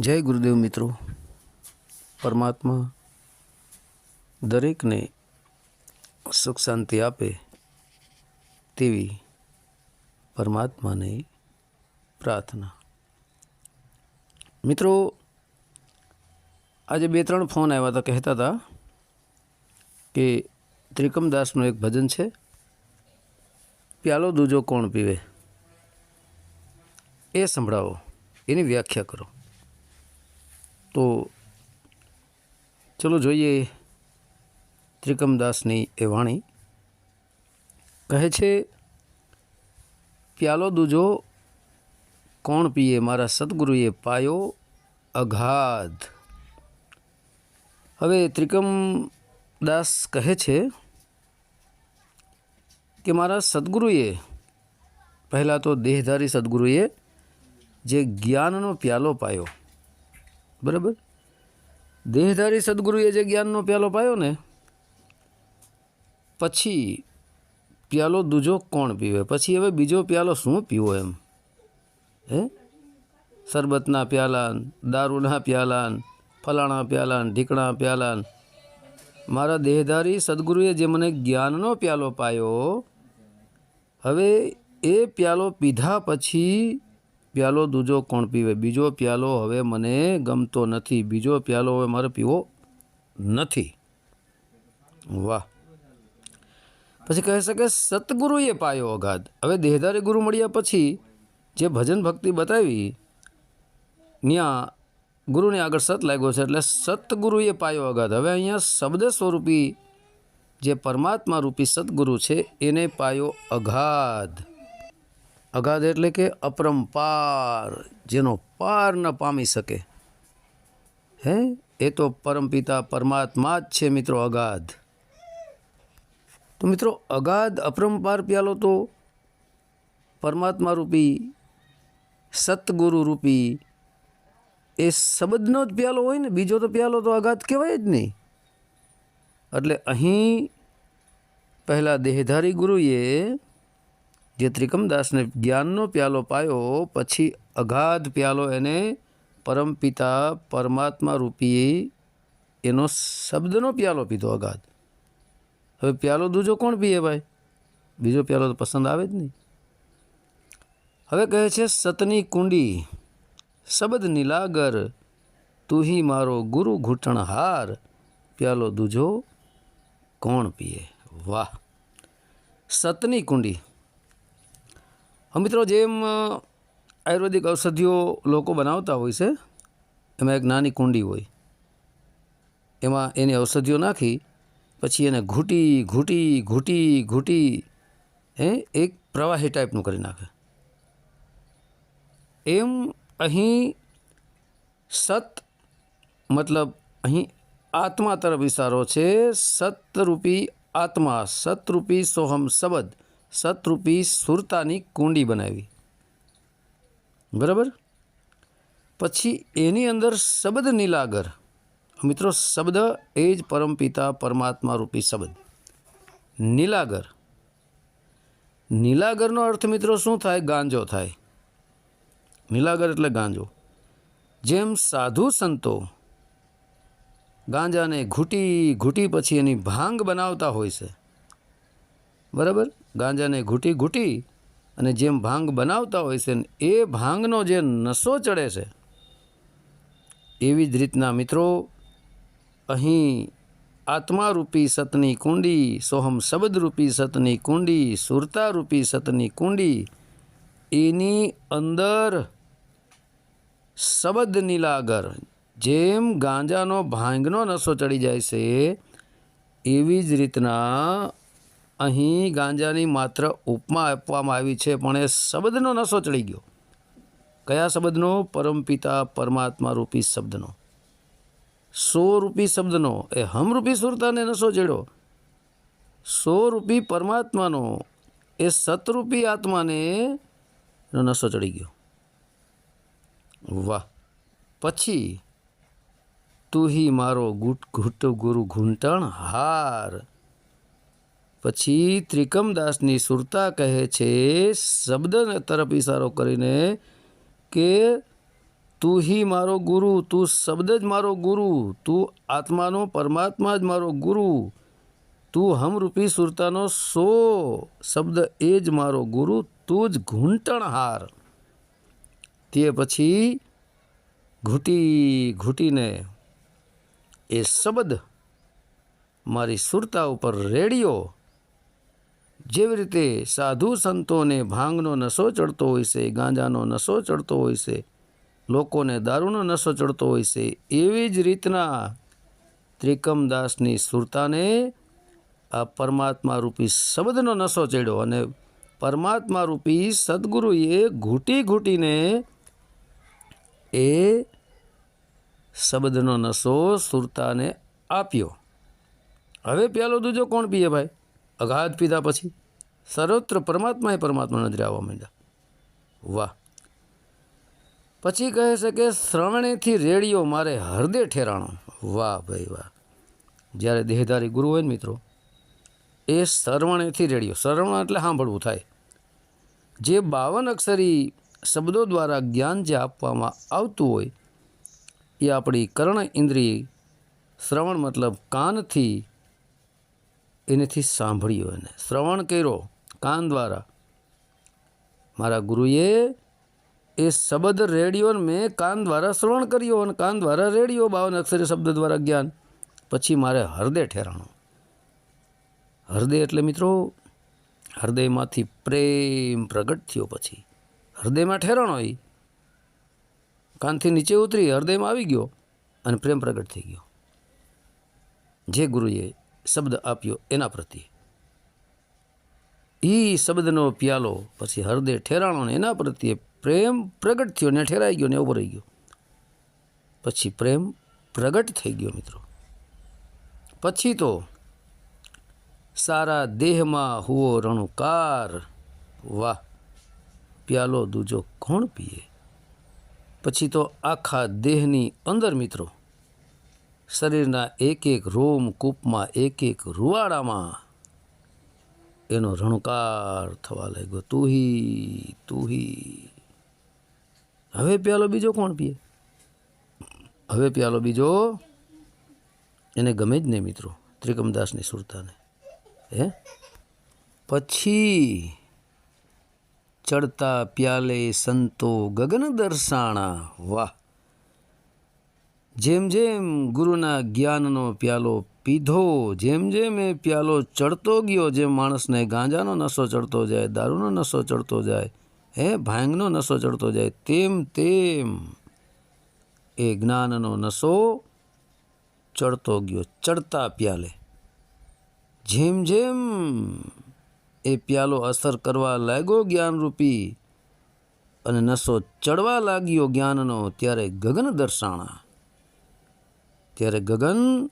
જય ગુરુદેવ મિત્રો. પરમાત્મા દરેકને સુખ શાંતિ આપે તેવી પરમાત્માને પ્રાર્થના. મિત્રો, આજે બે ત્રણ ફોન આવ્યા હતા, કહેતા હતા કે ત્રિકમદાસનું એક ભજન છે, પ્યાલો દૂજો કોણ પીવે? એ સંભળાવો, એની વ્યાખ્યા કરો. તો ચલો જોઈએ ત્રિકમદાસની એ વાણી. કહે છે, પ્યાલો દૂજો, કોણ પીએ? મારા સદગુરુએ પાયો અઘાધ હવે ત્રિકમદાસ કહે છે કે મારા સદગુરુએ, પહેલાં તો દેહધારી સદગુરુએ જે જ્ઞાનનો પ્યાલો પાયો બરાબર? દેહધારી સદગુરુએ જે જ્ઞાનનો પ્યાલો પાયો ને, પછી પ્યાલો દૂજો કોણ પીવે? પછી હવે બીજો પ્યાલો શું પીવો એમ? હે? શરબતના પ્યાલાન, દારૂના પ્યાલાન, ફલાણા પ્યાલાન, ઢીકણા પ્યાલાન. મારા દેહધારી સદગુરુએ જે મને જ્ઞાનનો પ્યાલો પાયો, હવે એ પ્યાલો પીધા પછી પ્યાલો દૂજો કોણ પીવે? બીજો પ્યાલો હવે મને ગમતો નથી. બીજો પ્યાલો હવે મારે પીવો નથી. વાહ. પછી કહે છે કે સતગુરુએ પાયો અગાધ. હવે દેહધારી ગુરુ મળ્યા પછી જે ભજન ભક્તિ બતાવી ત્યાં ગુરુને આગળ સત લાગ્યો છે એટલે સતગુરુએ પાયો અગાધ. હવે અહીંયા શબ્દ સ્વરૂપી જે પરમાત્મા રૂપી સદગુરુ છે, એને પાયો અગાધ. અગાધ એટલે કે અપરંપાર, જેનો પાર ન પામી શકે. હે? એ તો પરમપિતા પરમાત્મા જ છે મિત્રો અગાધ. તો મિત્રો, અગાધ અપરંપાર પ્યાલો તો પરમાત્મા રૂપી સતગુરુ રૂપી એ શબ્દનો જ પ્યાલો હોય ને, બીજો તો પ્યાલો તો અગાધ કહેવાય જ નહીં. એટલે અહીં પહેલાં દેહધારી ગુરુએ જે ત્રિકમદાસને જ્ઞાનનો પ્યાલો પાયો, પછી અગાધ પ્યાલો એને પરમપિતા પરમાત્મા રૂપી એનો શબ્દનો પ્યાલો પીધો અગાધ. હવે પ્યાલો દૂજો કોણ પીએ ભાઈ? બીજો પ્યાલો તો પસંદ આવે જ નહીં. હવે કહે છે, સતની કુંડી, શબ્દ નીલાગર તું હી મારો ગુરુ ઘૂંટણ હાર પ્યાલો દૂજો કોણ પીએ? વાહ. સતની કુંડી મિત્રો જેમ આયુર્વેદિક ઔષધિઓ લોકો બનાવતા હોય છે, એમાં એક નાની કુંડી હોય. એમાં એની ઔષધિઓ નાખી, પછી એને ઘૂંટી ઘૂંટી ઘૂંટી ઘૂંટી, હે, એક પ્રવાહી ટાઈપનું કરી નાખે. એમ અહીં સત મતલબ અહીં આત્મા તરફ ઇશારો છે સતરૂપી આત્મા સતરૂપી સોહમ શબ્દ. સતરૂપી સુરતાની કુંડી બનાવી. બરાબર? પછી એની અંદર શબ્દ નીલાગર. મિત્રો, શબ્દ એ જ પરમપિતા પરમાત્મા રૂપી શબ્દ. નીલાગર. નીલાગરનો અર્થ મિત્રો શું થાય? ગાંજો થાય. નીલાગર એટલે ગાંજો. જેમ સાધુ સંતો ગાંજાને ઘૂંટી ઘૂંટી પછી એની ભાંગ બનાવતા હોય છે. બરાબર? ગાંજાને ઘૂંટી ઘૂંટી અને જેમ ભાંગ બનાવતા હોય છે એ ભાંગનો જે નશો ચડે છે, એવી જ રીતના મિત્રો, અહીં આત્મારૂપી સતની કુંડી, સોહમ શબ્દરૂપી સતની કુંડી, સુરતારૂપી સતની કુંડી, એની અંદર શબ્દ નીલાગર જેમ ગાંજાનો ભાંગનો નશો ચડી જાય છે, એવી જ રીતના અહીં ગાંજાની માત્ર ઉપમા આપવામાં આવી છે, પણ એ શબ્દનો નશો ચડી ગયો. કયા શબ્દનો? પરમપિતા પરમાત્મા રૂપી શબ્દનો. સો રૂપી શબ્દનો. એ હમરૂપી સુરતાને નશો ચડ્યો સો રૂપી પરમાત્માનો. એ સતરૂપી આત્માને નશો ચડી ગયો. વાહ. પછી તું હી મારો ગુટ ઘૂટ ગુરુ ઘૂંટણ હાર. પછી ત્રિકમદાસની સુરતા કહે છે શબ્દ તરફ ઇશારો કરીને કે, તું હી મારો ગુરુ, તું શબ્દ જ મારો ગુરુ, તું આત્માનો પરમાત્મા જ મારો ગુરુ, તું હમરૂપી સુરતાનો સો શબ્દ એ જ મારો ગુરુ, તું જ ઘૂંટણહાર. તે પછી ઘૂંટી ઘૂંટીને એ શબ્દ મારી સુરતા ઉપર રેડિયો જેવી રીતે સાધુ સંતોને ભાંગનો નશો ચડતો હોય છે, ગાંજાનો નશો ચડતો હોય છે, લોકોને દારૂનો નશો ચડતો હોય છે, એવી જ રીતના ત્રિકમદાસની સુરતાને આ પરમાત્મા રૂપી શબ્દનો નશો ચડ્યો અને પરમાત્મા રૂપી સદગુરુએ ઘૂંટી ઘૂંટીને એ શબ્દનો નશો સુરતાને આપ્યો. હવે પ્યાલો દૂજો કોણ પીએ ભાઈ? અગાધ પીધા પછી? સર્વત્ર પરમાત્મા એ પરમાત્મા નજરે આવવા માંડ્યા. વાહ. પછી કહે છે કે શ્રવણેથી રેડિયો મારે હૃદય ઠેરાણો. વાહ ભાઈ વાહ. જ્યારે દેહધારી ગુરુ હોય ને મિત્રો, એ શ્રવણેથી રેડિયો, શ્રવણ એટલે સાંભળવું થાય. જે બાવન અક્ષરી શબ્દો દ્વારા જ્ઞાન જે આપવામાં આવતું હોય, એ આપણી કર્ણ ઇન્દ્રિય શ્રવણ મતલબ કાનથી, એનેથી સાંભળ્યું એને. શ્રવણ કર્યો કાન દ્વારા. મારા ગુરુએ એ શબ્દ રેડિયો મેં કાન દ્વારા શ્રવણ કર્યો અને કાન દ્વારા રેડિયો બાવન અક્ષરી શબ્દ દ્વારા જ્ઞાન. પછી મારે હૃદય ઠેરાણો. હૃદય એટલે મિત્રો, હૃદયમાંથી પ્રેમ પ્રગટ થયો પછી. હૃદયમાં ઠેરાણો એ કાનથી નીચે ઉતરી હૃદયમાં આવી ગયો અને પ્રેમ પ્રગટ થઈ ગયો. જે ગુરુએ શબ્દ આપ્યો એના પ્રત્યે. એ શબ્દનો પ્યાલો, પછી હૃદય ઠેરાણો ને એના પ્રત્યે પ્રેમ પ્રગટ થયો ને ઠેરાઈ ગયો ને ઊભો રહી ગયો. પછી પ્રેમ પ્રગટ થઈ ગયો મિત્રો. પછી તો સારા દેહમાં હુઓ રણુકાર, વાહ, પ્યાલો દૂજો કોણ પીએ? પછી તો આખા દેહની અંદર મિત્રો, શરીરના એક એક રોમ કૂપમાં, એક એક રૂવાડામાં એનો રણકાર થવા લાગ્યો. તુહી તુહી હવે પ્યાલો બીજો કોણ પીએ? હવે પ્યાલો બીજો એને ગમે જ નહીં મિત્રો, ત્રિકમદાસની સુરતાને. હે? પછી ચડતા પ્યાલે સંતો ગગન દર્શાણા. વાહ! જેમ જેમ ગુરુના જ્ઞાનનો પ્યાલો પીધો, જેમ જેમ એ પ્યાલો ચડતો ગયો, જેમ માણસને ગાંજાનો નશો ચડતો જાય, દારૂનો નશો ચડતો જાય, હે, ભાંગનો નશો ચડતો જાય, તેમ તેમ એ જ્ઞાનનો નશો ચડતો ગયો, ચડતા પ્યાલે. જેમ જેમ એ પ્યાલો અસર કરવા લાગ્યો જ્ઞાનરૂપી અને નશો ચડવા લાગ્યો જ્ઞાનનો, ત્યારે ગગન દર્શાણા. ત્યારે ગગન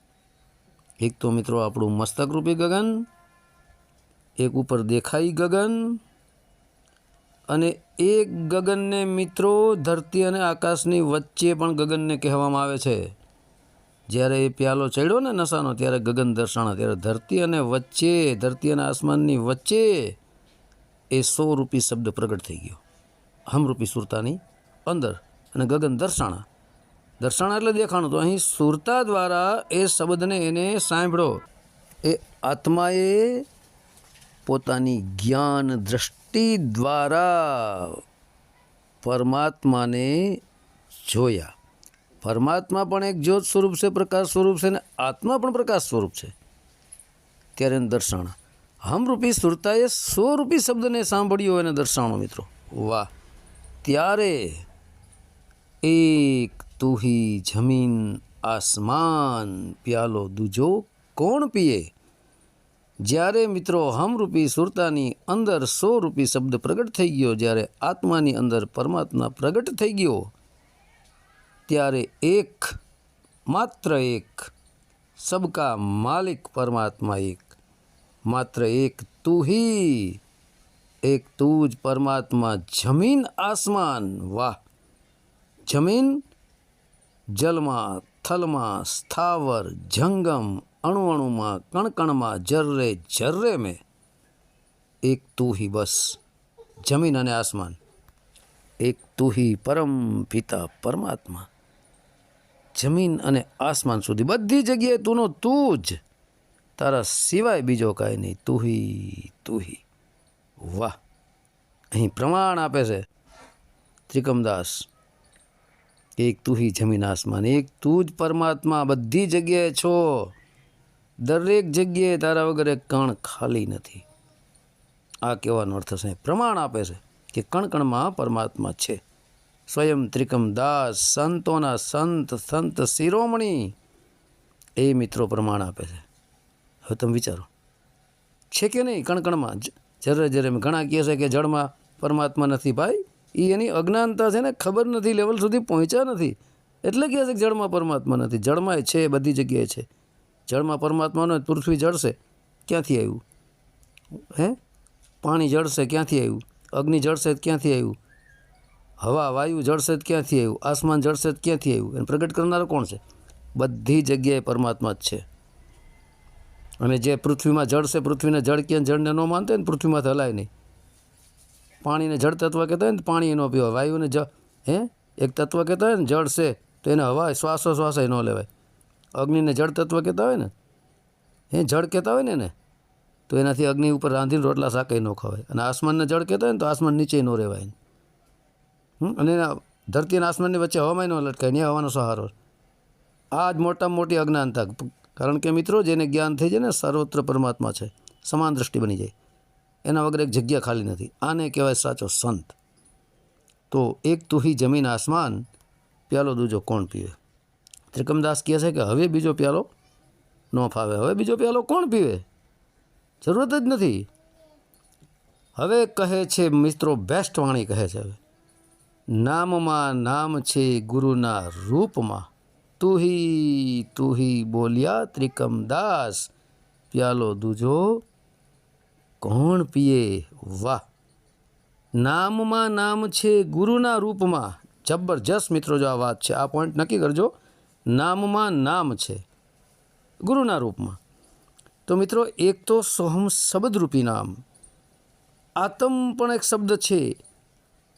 એક તો મિત્રો આપણું મસ્તકરૂપી ગગન, એક ઉપર દેખાઈ ગગન, અને એક ગગનને મિત્રો ધરતી અને આકાશની વચ્ચે પણ ગગનને કહેવામાં આવે છે. જ્યારે એ પ્યાલો ચડ્યો ને નશાનો, ત્યારે ગગન દર્શાણા, ત્યારે ધરતી અને વચ્ચે, ધરતી અને આસમાનની વચ્ચે એ સો રૂપી શબ્દ પ્રગટ થઈ ગયો. હમરૂપી સુરતાની અંદર અને ગગન દર્શાણા. દર્શાણા એટલે દેખાણું. તો અહીં સુરતા દ્વારા એ શબ્દને એને સાંભળો. એ આત્માએ પોતાની જ્ઞાન દ્રષ્ટિ દ્વારા પરમાત્માને જોયા. પરમાત્મા પણ એક જ્યોત સ્વરૂપ છે, પ્રકાશ સ્વરૂપ છે ને આત્મા પણ પ્રકાશ સ્વરૂપ છે. ત્યારે એને દર્શાણા હમરૂપી સુરતાએ સ્વરૂપી શબ્દને સાંભળ્યો એને દર્શાણો મિત્રો. વાહ. ત્યારે એક તુહી જમીન આસમાન પ્યાલો દૂજો કોણ પીએ જ્યારે મિત્રો હમરૂપી સુરતાની અંદર સો રૂપી શબ્દ પ્રગટ થઈ ગયો જ્યારે આત્માની અંદર પરમાત્મા પ્રગટ થઈ ગયો ત્યારે એક માત્ર એક સબકા માલિક પરમાત્મા એક માત્ર એક તું હી એક તું જ પરમાત્મા જમીન આસમાન વાહ જમીન જલમાં, થલમાં, સ્થાવર, જંગમ અણુ અણુમાં કણકણમાં, જર્રે જર્રે મેં. એક તું હી બસ, જમીન અને આસમાન. એક તુહી પરમ પિતા, પરમાત્મા. જમીન અને આસમાન સુધી બધી જગ્યાએ તુંનો તું જ. તારા સિવાય બીજો કાંઈ નહીં. તુહી તુહી વાહ. અહીં પ્રમાણ આપે છે. ત્રિકમદાસ એક તુહી જમીન આસમાન, એક તું જ પરમાત્મા, બધી જગ્યાએ છો. દરેક જગ્યાએ તારા વગર એક કણ ખાલી નથી. આ કહેવાનો અર્થ છે, પ્રમાણ આપે છે કે કણકણમાં પરમાત્મા છે. સ્વયં ત્રિકમ દાસ, સંતોના સંત સંત શિરોમણી. એ મિત્રો પ્રમાણ આપે છે. હવે તમે વિચારો. છે કે નહીં કણકણમાં? જ- જ્યારે જ્યારે ઘણા કહે છે કે જળમાં પરમાત્મા નથી ભાઈ એ એની અજ્ઞાનતા છે ને ખબર નથી લેવલ સુધી પહોંચ્યા નથી. એટલે કહે છે કે જળમાં પરમાત્મા નથી. જળમાં છે, બધી જગ્યાએ છે. જળમાં પરમાત્માનો પૃથ્વી જળશે. ક્યાંથી આવ્યું? હે? પાણી જળશે, ક્યાંથી આવ્યું? અગ્નિ જળશે, ક્યાંથી આવ્યું? હવા, વાયુ જળશે, ક્યાંથી આવ્યું? આસમાન જળશે, ક્યાંથી આવ્યું? એને પ્રગટ કરનારો કોણ છે? બધી જગ્યાએ પરમાત્મા જ છે. અને જે પૃથ્વીમાં જળ છે, પૃથ્વીને જળ ક્યાં જળને ન માનતો ને પૃથ્વીમાંથી હલાય નહીં. પાણીને જળ તત્વ કહેતા હોય ને પાણી એનો પીવાય વાયુને જ, હે? એક તત્વ કહેતા હોય ને, જળ છે, તો એને હવા શ્વાસો શ્વાસે ન લેવાય. અગ્નિને જળ તત્વ કહેતા હોય ને, હે? જળ કહેતા હોય ને એને, તો એનાથી અગ્નિ ઉપર રાંધીને રોટલા શાકે ન ખવાય. અને આસમાનને જળ કહેતા હોય ને, તો આસમાન નીચે ન રહેવાય અને ધરતી અને આસમાનની વચ્ચે હવામાં ન લટકાય, ને હવાનો સહારો આ જ મોટામાં મોટી અજ્ઞાનતા. કારણ કે મિત્રો, જેને જ્ઞાન થઈ જાય ને, સર્વત્ર પરમાત્મા છે. સમાન દ્રષ્ટિ બની જાય. એના વગર એક જગ્યા ખાલી નથી. આને કહેવાય સાચો સંત. તો એક તુહી જમીન આસમાન, પ્યાલો દૂજો કોણ પીવે? ત્રિકમદાસ કહે છે કે હવે બીજો પ્યાલો ન ફાવે. હવે બીજો પ્યાલો કોણ પીવે? જરૂરત જ નથી. હવે કહે છે મિત્રો બેસ્ટ વાણી કહે છે હવે. નામમાં નામ છે ગુરુના રૂપમાં. તુહી તુહી બોલ્યા ત્રિકમદાસ, પ્યાલો દૂજો કોણ પીએ? વાહ. નામમાં નામ છે ગુરુના રૂપમાં. જબરજસ્ત મિત્રો, જો આ વાત છે, આ પોઈન્ટ નક્કી કરજો. નામમાં નામ છે ગુરુના રૂપમાં. તો મિત્રો, એક તો સોહમ શબ્દરૂપી નામ. આત્મ પણ એક શબ્દ છે.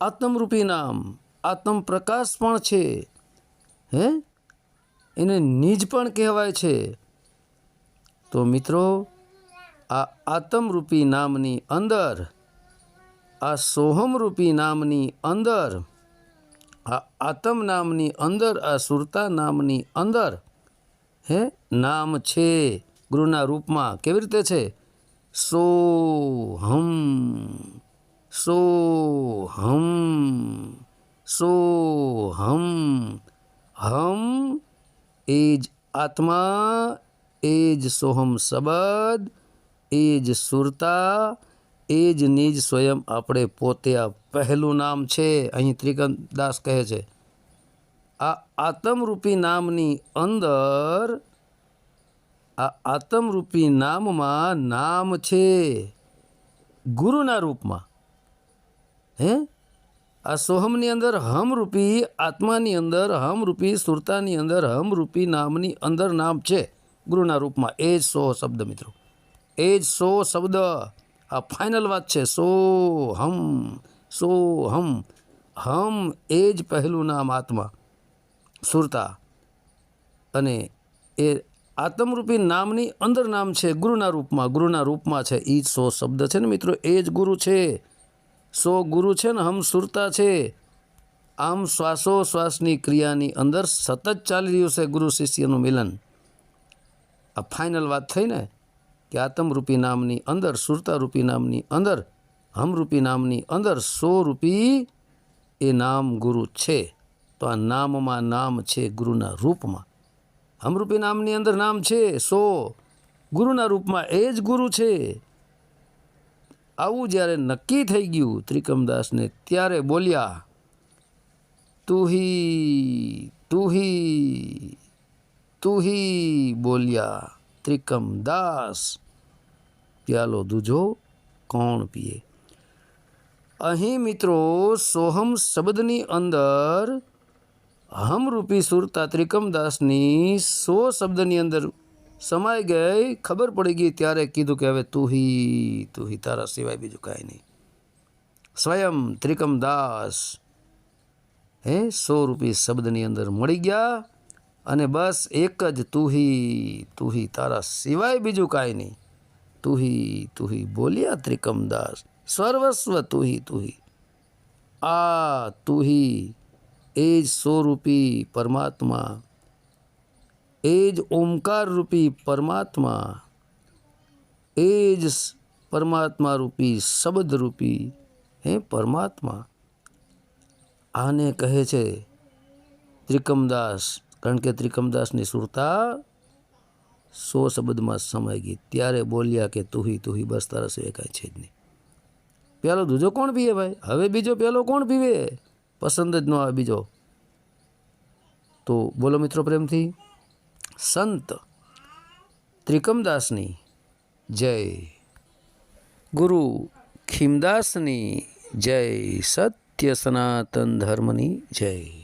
આત્મરૂપી નામ. આત્મ પ્રકાશ પણ છે. હે? એને નિજ પણ કહેવાય છે. તો મિત્રો આ આતમરૂપી નામની અંદર, આ સોહમરૂપી નામની અંદર, આ આતમ નામની અંદર, આ સુરતા નામની અંદર, હે, નામ છે. ગુરુના રૂપમાં કેવી રીતે છે? સો હમ સો હમ સો હમ હમ એ જ આત્મા, એ જ સોહમ શબ્દ એ જ સુરતા, એ જ નિજ સ્વયં આપણે પોતે આ પહેલું નામ છે. અહીં ત્રિકમદાસ કહે છે, આ આત્મરૂપી નામની અંદર, આ આત્મરૂપી નામમાં નામ છે ગુરુના રૂપમાં. હે? આ સોહમની અંદર હમરૂપી આત્માની અંદર, હમરૂપી સુરતાની અંદર, હમરૂપી નામની અંદર નામ છે ગુરુના રૂપમાં. એ જ સો શબ્દ મિત્રો. એ જ સો શબ્દ. આ ફાઇનલ વાત છે. સો હમ સો હમ. હમ એ જ પહેલું નામ આત્મા. સુરતા. અને એ આત્મરૂપી નામની અંદર નામ છે ગુરુના રૂપમાં. ગુરુના રૂપમાં છે એ જ સો શબ્દ છે ને મિત્રો? એ જ ગુરુ છે. સો ગુરુ છે ને હમ સુરતા છે. આમ શ્વાસોશ્વાસની ક્રિયાની અંદર સતત ચાલી રહ્યું છે ગુરુ શિષ્યનું મિલન. આ ફાઇનલ વાત થઈ ને? કે આત્મરૂપી નામની અંદર સુરતારૂપી નામની અંદર હમરૂપી નામની અંદર સો રૂપી એ નામ ગુરુ છે. તો આ નામમાં નામ છે ગુરુના રૂપમાં. હમરૂપી નામની અંદર નામ છે સો. ગુરુના રૂપમાં એ જ ગુરુ છે. આવું જ્યારે નક્કી થઈ ગયું ત્રિકમદાસને, ત્યારે બોલ્યા, તુહી તુહી તુહી, બોલ્યા. ત્રિકમદાસ પ્યાલો દૂજો, કોણ પીએ? અહીં મિત્રો સોહમ શબ્દની અંદર હમરૂપી સુરતા ત્રિકમદાસની સો શબ્દની અંદર સમાઈ ગઈ. ખબર પડી ગઈ ત્યારે કીધું કે હવે તુહી તુહી તારા સિવાય બીજું કાંઈ નહીં. સ્વયં ત્રિકમદાસ હે, સો રૂપી શબ્દની અંદર મળી ગયા. અને બસ એક જ તુહી તુહી તારા સિવાય બીજું કાંઈ નહીં. તુહી તુહી બોલ્યા ત્રિકમદાસ. સર્વસ્વ તુહી તુહી. આ તુહી એ જ સ્વરૂપી પરમાત્મા. એ જ ઓમકાર રૂપી પરમાત્મા. એ જ પરમાત્મા રૂપી શબ્દ રૂપી, હે પરમાત્મા. આને કહે છે ત્રિકમદાસ. કારણ કે ત્રિકમદાસની સુરતા સો શબ્દમાં સમાઈ ગઈ. ત્યારે બોલ્યા કે તુહી તુહી, બસ તારા સિવાય કાંઈ છે જ નહીં. પહેલો દૂજો કોણ પીવે ભાઈ? હવે બીજો પહેલો કોણ પીવે? પસંદ જ ન આવે બીજો. તો બોલો મિત્રો પ્રેમથી. સંત ત્રિકમદાસની જય. ગુરુ ખીમદાસની જય. સત્ય સનાતન ધર્મની જય.